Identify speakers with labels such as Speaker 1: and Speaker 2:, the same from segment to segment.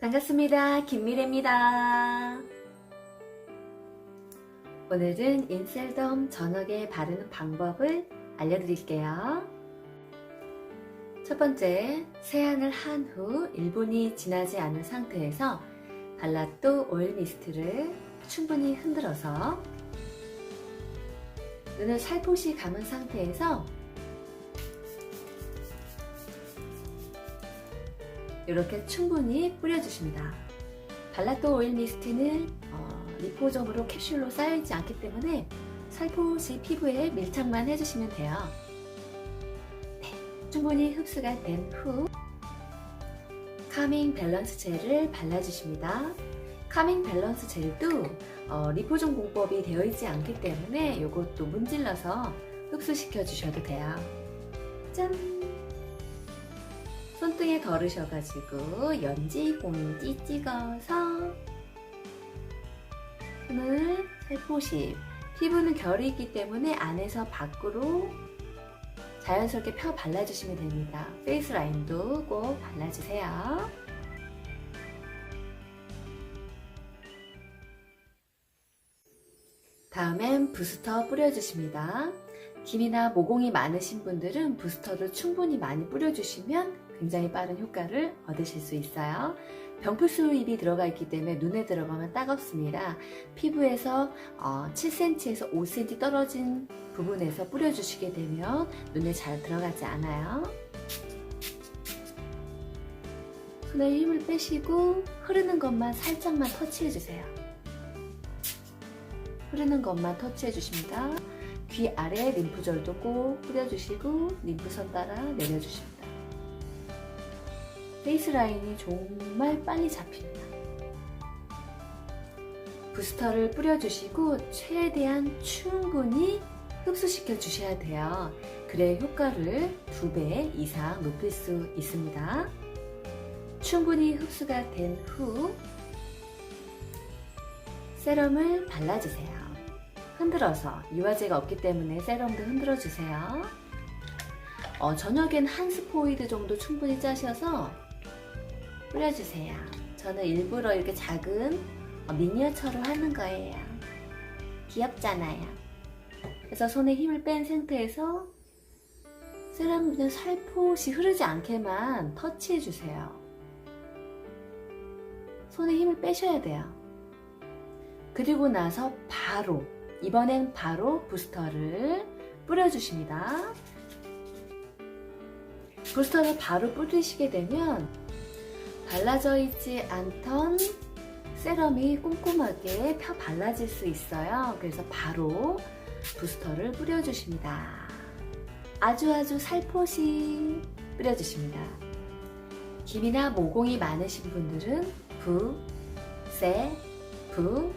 Speaker 1: 반갑습니다. 김미래입니다. 오늘은 인셀덤 저녁에 바르는 방법을 알려드릴게요. 첫 번째, 세안을 한 후 1분이 지나지 않은 상태에서 발라또 오일 미스트를 충분히 흔들어서 눈을 살포시 감은 상태에서 이렇게 충분히 뿌려주십니다. 발라또 오일 미스트는 어, 리포점으로 캡슐로 쌓여있지 않기 때문에 살포시 피부에 밀착만 해주시면 돼요. 네, 충분히 흡수가 된 후 카밍 밸런스 젤을 발라주십니다. 카밍 밸런스 젤도 어, 리포점 공법이 되어 있지 않기 때문에 이것도 문질러서 흡수시켜 주셔도 돼요. 짠! 손등에 걸으셔가지고 연지 공지 찍어서 손을 살포시 피부는 결이 있기 때문에 안에서 밖으로 자연스럽게 펴 발라주시면 됩니다. 페이스 라인도 꼭 발라주세요. 다음엔 부스터 뿌려주십니다. 김이나 모공이 많으신 분들은 부스터를 충분히 많이 뿌려주시면 굉장히 빠른 효과를 얻으실 수 있어요. 병풀수 잎이 들어가 있기 때문에 눈에 들어가면 따갑습니다. 피부에서 7cm에서 5cm 떨어진 부분에서 뿌려주시게 되면 눈에 잘 들어가지 않아요. 손에 힘을 빼시고 흐르는 것만 살짝만 터치해주세요. 흐르는 것만 터치해주십니다. 귀 아래 림프절도 꼭 뿌려주시고 림프선 따라 내려주십니 다. 페이스 라인이 정말 빨리 잡힙니다. 부스터를 뿌려주시고 최대한 충분히 흡수시켜 주셔야 돼요. 그래 효과를 두배 이상 높일 수 있습니다. 충분히 흡수가 된 후 세럼을 발라주세요. 흔들어서 유화제가 없기 때문에 세럼도 흔들어 주세요. 어, 저녁엔 한 스포이드 정도 충분히 짜셔서 뿌려주세요. 저는 일부러 이렇게 작은 어, 미니어처로 하는 거예요. 귀엽잖아요. 그래서 손에 힘을 뺀 상태에서 그냥 살포시 흐르지 않게만 터치해 주세요. 손에 힘을 빼셔야 돼요. 그리고 나서 바로 이번엔 바로 부스터를 뿌려주십니다. 부스터를 바로 뿌리시게 되면 발라져 있지 않던 세럼이 꼼꼼하게 펴 발라질 수 있어요. 그래서 바로 부스터를 뿌려주십니다. 아주 아주 살포시 뿌려주십니다. 김이나 모공이 많으신 분들은 부, 세, 부,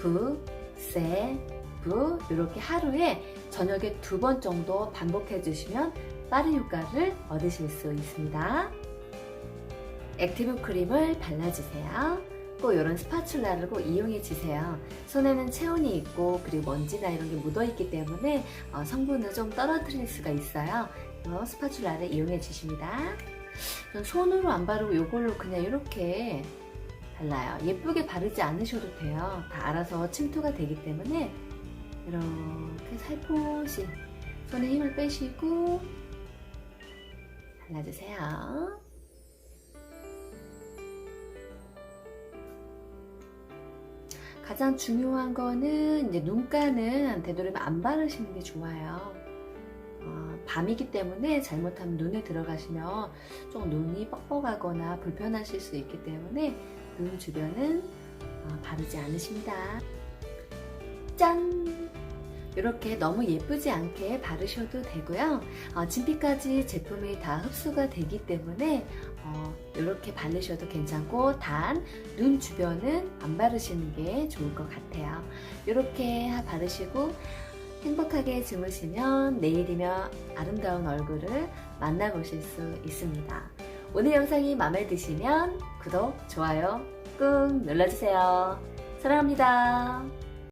Speaker 1: 부, 세, 부 이렇게 하루에 저녁에 두 번 정도 반복해 주시면 빠른 효과를 얻으실 수 있습니다. 액티브 크림을 발라주세요. 꼭 이런 스파츌라를 꼭 이용해 주세요. 손에는 체온이 있고 그리고 먼지나 이런 게 묻어 있기 때문에 어, 성분을 좀 떨어뜨릴 수가 있어요. 이 스파츌라를 이용해 주십니다. 전 손으로 안 바르고 이걸로 그냥 이렇게 발라요. 예쁘게 바르지 않으셔도 돼요. 다 알아서 침투가 되기 때문에 이렇게 살포시 손에 힘을 빼시고 발라주세요. 가장 중요한 거는 이제 눈가는 되도록이면 안 바르시는 게 좋아요. 어, 밤이기 때문에 잘못하면 눈에 들어가시면 좀 눈이 뻑뻑하거나 불편하실 수 있기 때문에 눈 주변은 어, 바르지 않으십니다. 짠! 이렇게 너무 예쁘지 않게 바르셔도 되고요. 어, 진피까지 제품이 다 흡수가 되기 때문에 어, 이렇게 바르셔도 괜찮고 단 눈 주변은 안 바르시는 게 좋을 것 같아요. 이렇게 바르시고 행복하게 주무시면 내일이면 아름다운 얼굴을 만나보실 수 있습니다. 오늘 영상이 마음에 드시면 구독, 좋아요 꾹 눌러주세요. 사랑합니다.